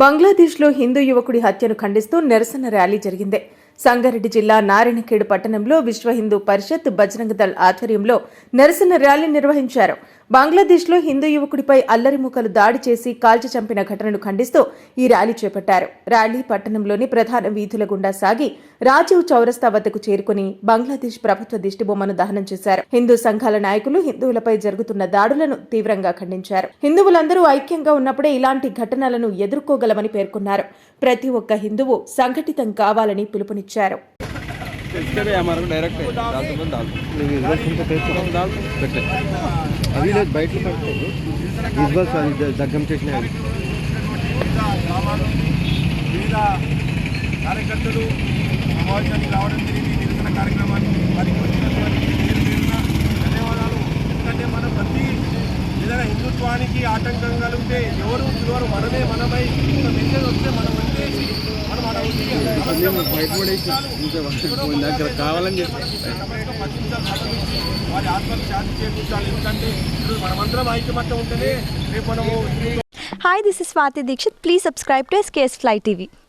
బంగ్లాదేశ్లో హిందూ యువకుడి హత్యను ఖండిస్తూ నిరసన ర్యాలీ జరిగింది. సంగారెడ్డి జిల్లా నారాయణఖేడ్ పట్టణంలో విశ్వ హిందూ పరిషత్ బజరంగ దళ్ ఆధ్వర్యంలో నిరసన ర్యాలీ నిర్వహించారు. బంగ్లాదేశ్లో హిందూ యువకుడిపై అల్లరి మూకలు దాడి చేసి కాల్చి చంపిన ఘటనను ఖండిస్తూ ఈ ర్యాలీ చేపట్టారు. ర్యాలీ పట్టణంలోని ప్రధాన వీధుల గుండా సాగి రాజీవ్ చౌరస్తా వద్దకు చేరుకుని బంగ్లాదేశ్ ప్రభుత్వ దిష్టిబొమ్మను దహనం చేశారు. హిందూ సంఘాల నాయకులు హిందువులపై జరుగుతున్న దాడులను తీవ్రంగా ఖండించారు. హిందువులందరూ ఐక్యంగా ఉన్నప్పుడే ఇలాంటి ఘటనలను ఎదుర్కోగలమని పేర్కొన్నారు. ప్రతి ఒక్క హిందువు సంఘటితం కావాలని పిలుపునిచ్చారు. इसके भी हमारे को डायरेक्ट है डाल दो बस डाल दो डाल दो పెట్టే అవి లేదు బయట పడతాయి ఇస్ బస్ అది ద- దగ్గం చేసిన అవి గ్రామాల నుండి వివిధ కార్యకర్తలు సమావేశానికి రావడం జరిగింది ఈ నిరసన కార్యక్రమాన్ని వారికి వచ్చినటువంటి పేరు పేరున ధన్యవాదాలు ఎందుకంటే మనం ప్రతి ఏదైనా హిందుత్వానికి ఆటంకం కలిగితే ఎవరు ఎవరు మనమే మనమై ఒక మెసేజ్ వస్తే మనం వచ్చేసి మనం అలా మేము బయట పడేసి దగ్గర కావాలని చెప్పి వారి ఆత్మకు శాంతి చేకూర్చాలి ఎందుకంటే మనమందరం ఐక్యమత్యం ఉంటేనే రేపు మనము Hi, this Swati Dikshit. Please subscribe to SKS Fly TV.